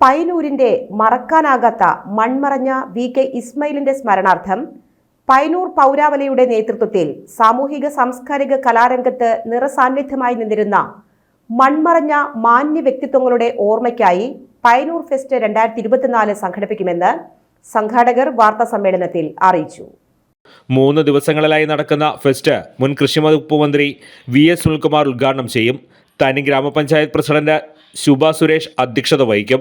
പൈനൂരിന്റെ മറക്കാനാകാത്ത മൺമറഞ്ഞ V K ഇസ്മയിലിന്റെ സ്മരണാർത്ഥം പൈനൂർ പൗരാവലിയുടെ നേതൃത്വത്തിൽ സാമൂഹിക സാംസ്കാരിക കലാരംഗത്ത് നിറസാന്നിധ്യമായി നിന്നിരുന്ന മൺമറഞ്ഞ മാന്യ വ്യക്തിത്വങ്ങളുടെ ഓർമ്മയ്ക്കായി പൈനൂർ ഫെസ്റ്റ് രണ്ടായിരത്തി ഇരുപത്തിനാല് സംഘടിപ്പിക്കുമെന്ന് സംഘാടകർ വാർത്താ സമ്മേളനത്തിൽ അറിയിച്ചു. മൂന്ന് ദിവസങ്ങളിലായി നടക്കുന്ന ഫെസ്റ്റ് മുൻ കൃഷിവകുപ്പ് മന്ത്രി വി എസ് സുനിൽകുമാർ ഉദ്ഘാടനം ചെയ്യും. താനി ഗ്രാമപഞ്ചായത്ത് പ്രസിഡന്റ് ശുഭ സുരേഷ് അധ്യക്ഷത വഹിക്കും.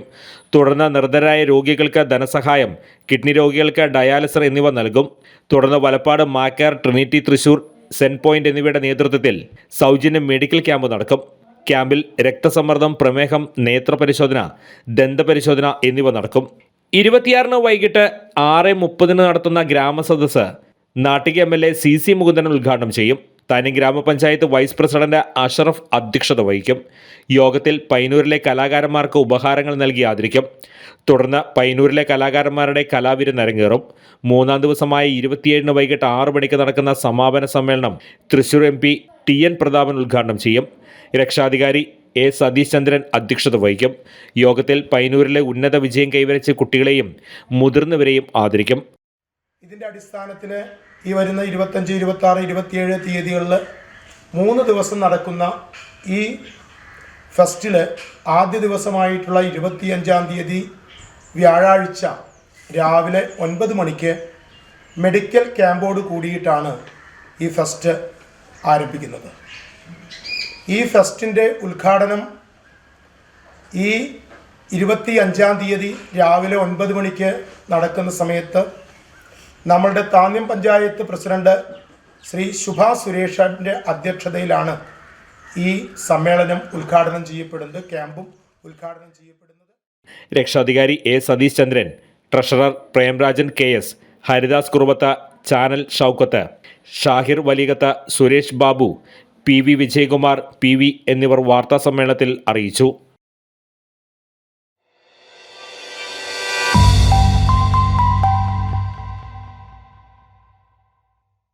തുടർന്ന് നിർധരായ രോഗികൾക്ക് ധനസഹായം കിഡ്നി രോഗികൾക്ക് ഡയാലിസർ എന്നിവ നൽകും. തുടർന്ന് Valappad Makkar Trinity Thrissur Saint Point എന്നിവയുടെ നേതൃത്വത്തിൽ സൗജന്യ മെഡിക്കൽ ക്യാമ്പ് നടക്കും. ക്യാമ്പിൽ രക്തസമ്മർദ്ദം പ്രമേഹം നേത്രപരിശോധന ദന്തപരിശോധന എന്നിവ നടക്കും. ഇരുപത്തിയാറിന് വൈകിട്ട് ആറ് മുപ്പതിന് നടത്തുന്ന ഗ്രാമസദസ് Nattika M L A C C Mukundan ഉദ്ഘാടനം ചെയ്യും. താനി ഗ്രാമപഞ്ചായത്ത് വൈസ് പ്രസിഡന്റ് അഷറഫ് അധ്യക്ഷത വഹിക്കും. യോഗത്തിൽ പൈനൂരിലെ കലാകാരന്മാർക്ക് ഉപഹാരങ്ങൾ നൽകി ആദരിക്കും. തുടർന്ന് പൈനൂരിലെ കലാകാരന്മാരുടെ കലാവിരുന്ന് അരങ്ങേറും. മൂന്നാം ദിവസമായ ഇരുപത്തിയേഴിന് വൈകിട്ട് ആറു മണിക്ക് നടക്കുന്ന സമാപന സമ്മേളനം Thrissur M P T N Prathapan ഉദ്ഘാടനം ചെയ്യും. രക്ഷാധികാരി എ സതീഷ് ചന്ദ്രൻ അധ്യക്ഷത വഹിക്കും. യോഗത്തിൽ പൈനൂരിലെ ഉന്നത വിജയം കൈവരിച്ച കുട്ടികളെയും മുതിർന്നവരെയും ആദരിക്കും. ഇതിന്റെ അടിസ്ഥാനത്തിൽ ഈ വരുന്ന ഇരുപത്തഞ്ച് ഇരുപത്തി ആറ് ഇരുപത്തിയേഴ് തീയതികളിൽ മൂന്ന് ദിവസം നടക്കുന്ന ഈ ഫെസ്റ്റിൽ ആദ്യ ദിവസമായിട്ടുള്ള ഇരുപത്തിയഞ്ചാം തീയതി വ്യാഴാഴ്ച രാവിലെ ഒൻപത് മണിക്ക് മെഡിക്കൽ ക്യാമ്പോട് കൂടിയിട്ടാണ് ഈ ഫെസ്റ്റ് ആരംഭിക്കുന്നത്. ഈ ഫെസ്റ്റിന്റെ ഉദ്ഘാടനം ഈ ഇരുപത്തി അഞ്ചാം തീയതി രാവിലെ ഒൻപത് മണിക്ക് നടക്കുന്ന സമയത്ത് നമ്മളുടെ താന്യം പഞ്ചായത്ത് പ്രസിഡന്റ് ശ്രീ ശുഭ സുരേഷിന്റെ അധ്യക്ഷതയിലാണ് ഈ സമ്മേളനം ഉദ്ഘാടനം ചെയ്യപ്പെടുന്നത് ക്യാമ്പും ഉദ്ഘാടനം ചെയ്യപ്പെടുന്നത്. രക്ഷാധികാരി A Satheesh Chandran treasurer Premrajan K S Haridas Kuruvatha channel Shoukath Shahir Valikath Suresh Babu P V Vijayakumar P V എന്നിവർ വാർത്താ സമ്മേളനത്തിൽ അറിയിച്ചു.